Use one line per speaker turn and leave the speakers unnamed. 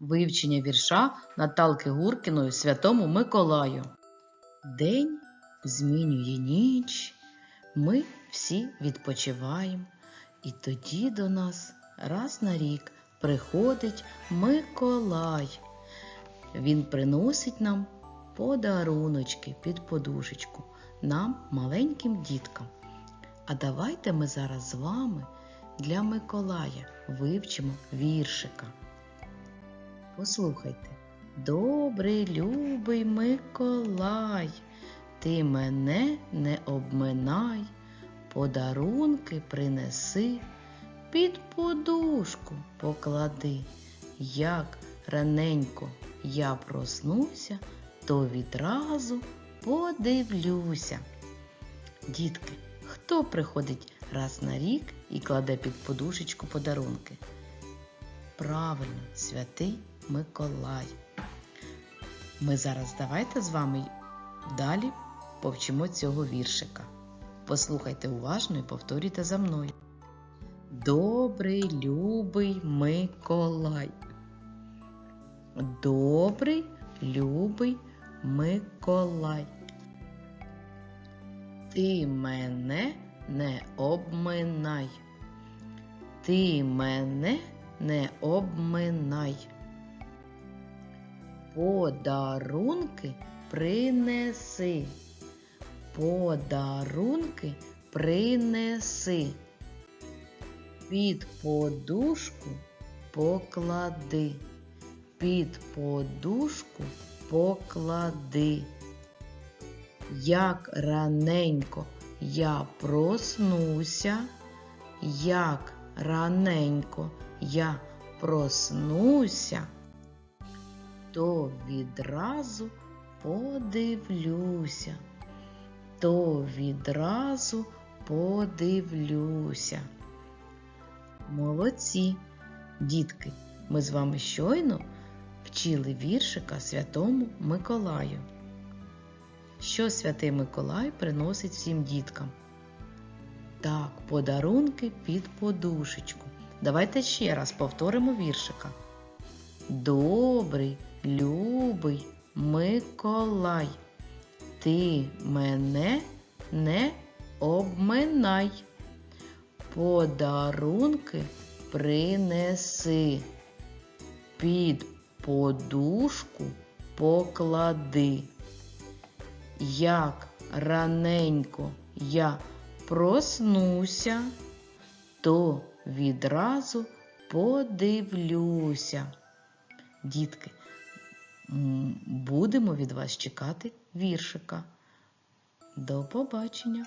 Вивчення вірша Наталки Гуркіної Святому Миколаю. День змінює ніч, ми всі відпочиваємо, і тоді до нас раз на рік приходить Миколай. Він приносить нам подаруночки під подушечку, нам, маленьким діткам. А давайте ми зараз з вами для Миколая вивчимо віршика. Послухайте. Добрий, любий Миколай, ти мене не обминай, подарунки принеси, під подушку поклади. Як раненько я проснуся, то відразу подивлюся. Дітки, хто приходить раз на рік і кладе під подушечку подарунки? Правильно, святий Миколай. Ми зараз давайте з вами далі повчимо цього віршика. Послухайте уважно і повторюйте за мною. Добрий, любий Миколай. Добрий, любий Миколай. Ти мене не обминай. Ти мене не обминай. Подарунки принеси. Подарунки принеси. Під подушку поклади. Під подушку поклади. Як раненько я проснуся, як раненько я проснуся, то відразу подивлюся, то відразу подивлюся. Молодці, дітки, ми з вами щойно вчили віршика Святому Миколаю. Що святий Миколай приносить всім діткам? Так, подарунки під подушечку. Давайте ще раз повторимо віршика. Добрий, любий Миколай, ти мене не обминай. Подарунки принеси, під подушку поклади. Як раненько я проснуся, то відразу подивлюся. Дітки, будемо від вас чекати віршика. До побачення!